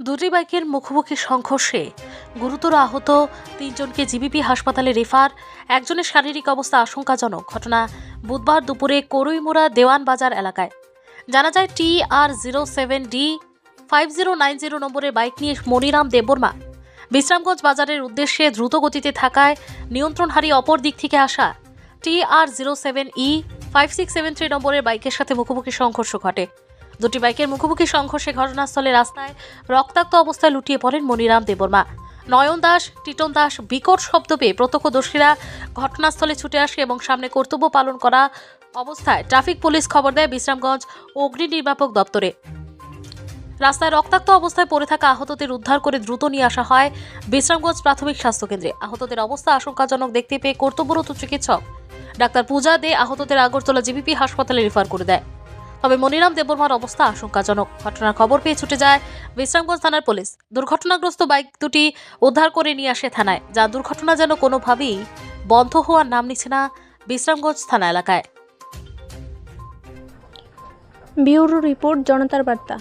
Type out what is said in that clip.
দুটি বাইকের মুখোমুখি সংঘর্ষে গুরুতর আহত তিনজনকে জিবিপি হাসপাতালে রেফার। একজনের শারীরিক অবস্থা আশঙ্কাজনক। ঘটনা বুধবার দুপুরে করুইমুড়া দেওয়ান বাজার এলাকায়। জানা যায়, T R zero seven D five zero nine zero নম্বরের বাইক নিয়ে মনিরাম দেববর্মা বিশ্রামগঞ্জ বাজারের উদ্দেশ্যে দ্রুত গতিতে থাকায় নিয়ন্ত্রণ হারিয়ে অপর দিক থেকে আসা T R zero seven E five six seven three নম্বরের বাইকের সাথে মুখোমুখি সংঘর্ষ ঘটে। দুটি বাইকের মুখোমুখি সংঘর্ষে ঘটনাস্থলে রাস্তায় রক্তাক্ত অবস্থায় লুটিয়ে পড়েন মনিরাম দেববর্মা। নয়ন দাস, টিটন দাস বিকট শব্দ পেয়ে প্রত্যক্ষদর্শীরা ঘটনাস্থলে ছুটে আসে এবং সামনে কর্তব্য পালন করা অবস্থায় ট্রাফিক পুলিশ খবর দেয় বিশ্রামগঞ্জ অগ্নি নির্বাপক দপ্তরে। রাস্তায় রক্তাক্ত অবস্থায় পড়ে থাকা আহতদের উদ্ধার করে দ্রুত নিয়ে আসা হয় বিশ্রামগঞ্জ প্রাথমিক স্বাস্থ্যকেন্দ্রে। আহতদের অবস্থা আশঙ্কাজনক দেখতে পেয়ে কর্তব্যরত চিকিৎসক ডাক্তার পূজা দে আহতদের আগরতলা জিবিপি হাসপাতালে রেফার করে দেয়। তবে মনিরাম দেববর্মার অবস্থা আশঙ্কাজনক। ঘটনার খবর পেয়ে ছুটে যায় বিশ্রামগঞ্জ থানার পুলিশ। দুর্ঘটনাগ্রস্ত বাইক দুটি উদ্ধার করে নিয়ে আসে থানায়, যা দুর্ঘটনা যেন কোনোভাবেই বন্ধ হওয়ার নাম নিচ্ছে না বিশ্রামগঞ্জ থানা এলাকায়। ব্যুরো রিপোর্ট, জনতার বার্তা।